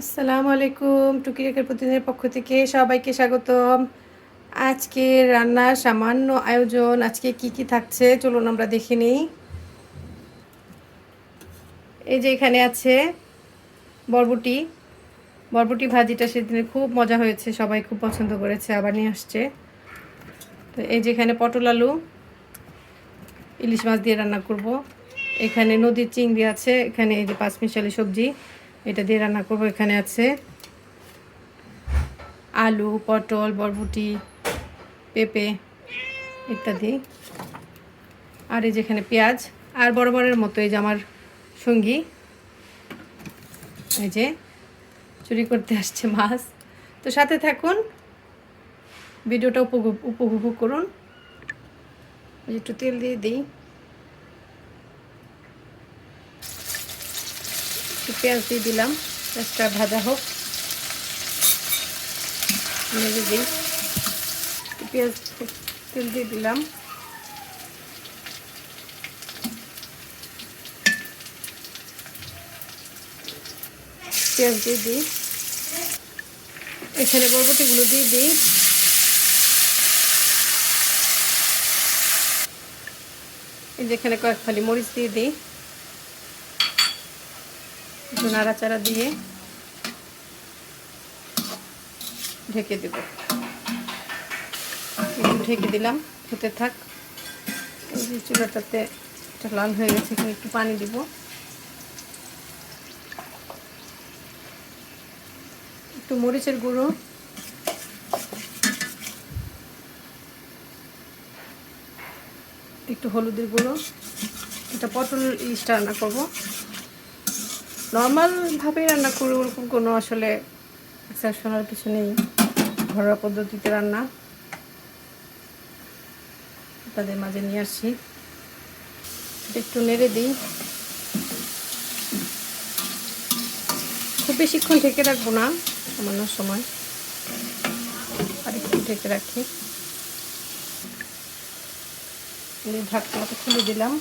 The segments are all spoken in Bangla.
আসসালামু আলাইকুম, টুকি রেখার প্রতিদিনের পক্ষ থেকে সবাইকে স্বাগতম। আজকে রান্নার সামান্য আয়োজন, আজকে কি কি থাকছে চলুন আমরা দেখে নিই। এই যে এখানে আছে বরবটি। বরবটি ভাজিটা সেদিনে খুব মজা হয়েছে, সবাই খুব পছন্দ করেছে, আবার নিয়ে আসছে। তো এই যে এখানে পটল আলু, ইলিশ মাছ দিয়ে রান্না করব। এখানে নদীর চিংড়ি আছে, এখানে এই যে পাঁচমিশালি সবজি। এটা দিয়ে রান্না করব। এখানে আছে আলু, পটল, বরবটি, পেঁপে ইত্যাদি। আর এই যেখানে পেঁয়াজ। আর বরাবরের মতো এই যে আমার সঙ্গী। এই যে চুরি করতে আসছে মাছ। তো সাথে থাকুন, ভিডিওটা উপভোগ উপভোগ করুন। একটু তেল দিয়ে দিই। একটু পেঁয়াজ দিয়ে দিলাম, পেঁয়াজটা ভাজা হোক। নেড়ে দিই পেঁয়াজ তেল দিয়ে দিলাম। পেঁয়াজ দিয়ে দিই। এখানে বরবটিগুলো দিয়ে দিই। যেখানে কয়েক ফালি মরিচ দিয়ে দিই। একটু নাড়াচাড়া দিয়ে ঢেকে দেব। একটু ঢেকে দিলাম, হতে থাক। চুলাটাতে লাল হয়ে গেছে একটু পানি দিব। একটু মরিচের গুঁড়ো। একটু হলুদের গুঁড়ো। এটা পটল ইলিশটা রান্না করব। নর্মালভাবেই রান্না করি ওরকম কোনো আসলে এক্সেপশনাল কিছু নেই। ঘরোয়া পদ্ধতিতে রান্না। তাদের মাঝে নিয়ে আসছি। একটু নেড়ে দিই। খুব বেশিক্ষণ ঢেকে রাখব না, সামান্য সময়। আর একটু ঢেকে রাখি। ঢাকনাটা খুলে দিলাম।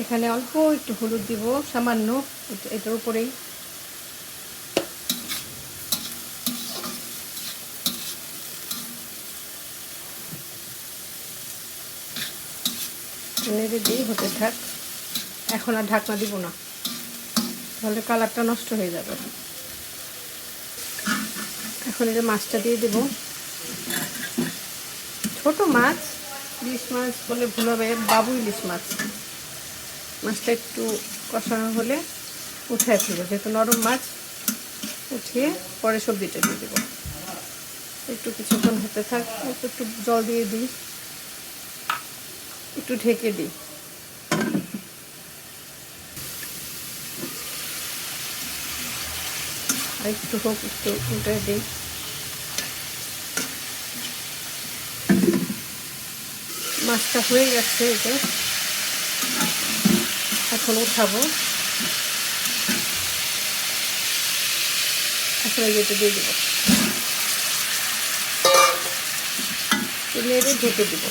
এখানে অল্প একটু হলুদ দিব, সামান্য এটার উপরেই। নেড়ে দিই হতে থাক। এখন আর ঢাকনা দিব না। তাহলে কালারটা নষ্ট হয়ে যাবে। এখন এটা মাছটা দিয়ে দেব। ছোট মাছ, ইলিশ মাছ বলে ভুল হবে, বাবু ইলিশ মাছ। মাছটা একটু কষানো হলে উঠায় ফেলব। যেহেতু নরম মাছ, উঠিয়ে পরে সবজিটা দিয়ে দেবো। একটু কিছুক্ষণ হতে থাক, একটু জল দিয়ে দিই। একটু ঢেকে দিই। আর একটু হোক, একটু উল্টে দিই। মাছটা হয়ে গেছে এটা। এখন উঠাবো। এখন এটা দিয়ে দেবো। নেড়ে ঢেকে দেব।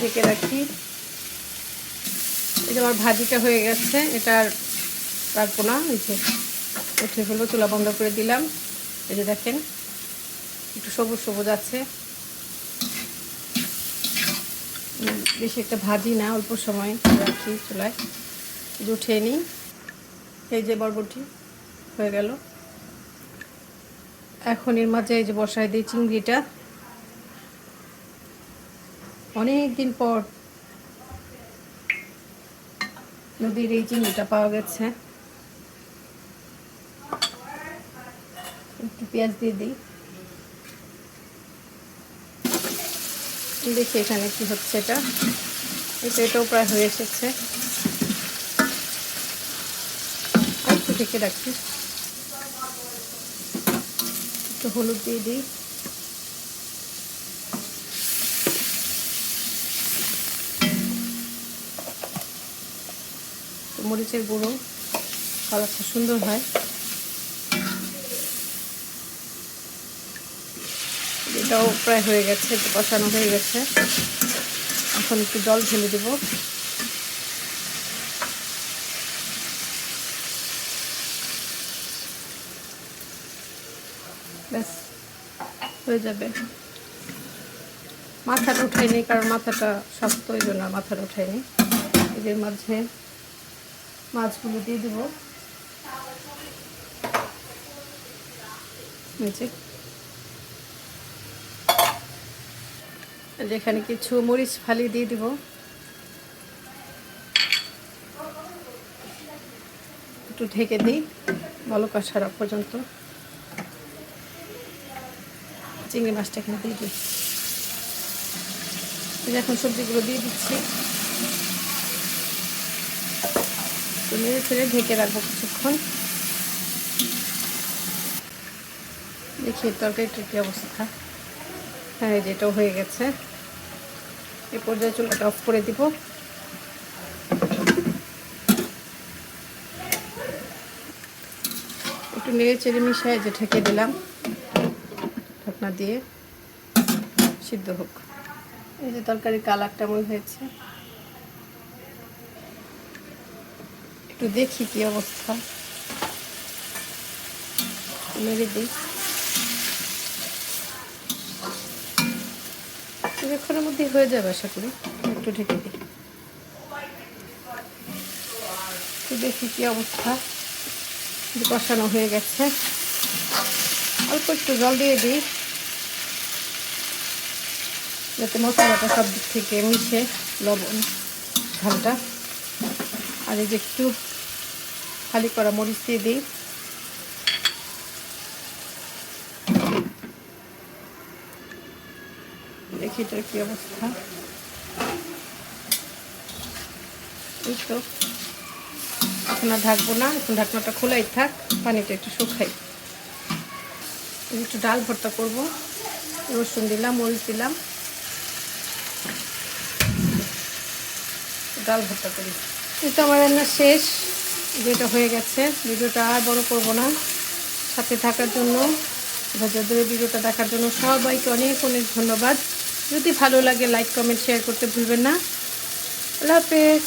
ঢেকে রাখি। এটা আমার ভাজিটা হয়ে গেছে, এটা আর রাখব না। এই যে উঠে হলো, চুলা বন্ধ করে দিলাম। এই যে দেখেন। একটু সবুজ সবুজ আছে। বেশি একটা ভাজি না, অল্প সময় রাখি চুলায়। উঠিয়ে নিই। এই যে বরবটি হয়ে গেল। এখন এর মাঝে এই যে বসায় দিই চিংড়িটা। অনেক দিন পর নদীর এই চিংড়িটা পাওয়া গেছে। একটু পেঁয়াজ দিয়ে দিই। দেখি এখানে কি হচ্ছে এটা। এটা এটাও প্রায় হয়ে এসেছে। একটু ঢেকে রাখি। একটু হলুদ দিয়ে দিই। মরিচের গুঁড়ো, কালারটা সুন্দর হয়। এটাও প্রায় হয়ে গেছে কষানো হয়ে গেছে। এখন একটু জল ঢেলে দেবো। ব্যাস, হয়ে যাবে। মাথাটা উঠাইনি কারণ মাথাটা শক্ত ওই আর মাথাটা উঠাইনি এদের মাঝে মাছগুলো দিয়ে দেবো। যেখানে কিছু মরিচ ফালি দিয়ে দিব। একটু ঢেকে দিই বলক আসার পর্যন্ত। চিংড়ি মাছটা এখানে দিয়ে দিই। এখন সবজিগুলো দিয়ে দিচ্ছি। নেড়ে ফেলে ঢেকে রাখব কিছুক্ষণ। দেখি তরকারিটার কী অবস্থা। হ্যাঁ এই যে এটাও হয়ে গেছে। এই পর্যায়ে চুলাটা অফ করে দিব। একটু নেড়ে চেড়ে মিশায় যে ঢেকে দিলাম, ঢাকনা দিয়ে, সিদ্ধ হোক। এই যে তরকারি কালারটা এমন হয়েছে। একটু দেখি কি অবস্থা। মেরে দিই। কিছুক্ষণের মধ্যে হয়ে যাবে, আশা করি। একটু ঢেকে দিই। একটু দেখি কি অবস্থা। কষানো হয়ে গেছে। অল্প একটু জল দিয়ে দিই। যাতে মশলাটা সব দিক থেকে মিশে লবণ ঝালটা। আর এই যে একটু খালি করা মরিচ দিয়ে দিই। দেখি এটার অবস্থা? এখন আর ঢাকবো না, এখন ঢাকনাটা খোলাই থাক, পানিটা একটু শুকাই। একটু ডাল ভর্তা করব, রসুন দিলাম, মরিচ দিলাম। ডাল ভর্তা করি। এটা আমার রান্না শেষ, যেটা হয়ে গেছে, ভিডিওটা আর বড় করব না। সাথে থাকার জন্য, ধৈর্য ধরে ভিডিওটা দেখার জন্য সবাইকে অনেক অনেক ধন্যবাদ। যদি ভালো লাগে লাইক কমেন্ট শেয়ার করতে ভুলবেন না। আল্লাহ হাফেজ।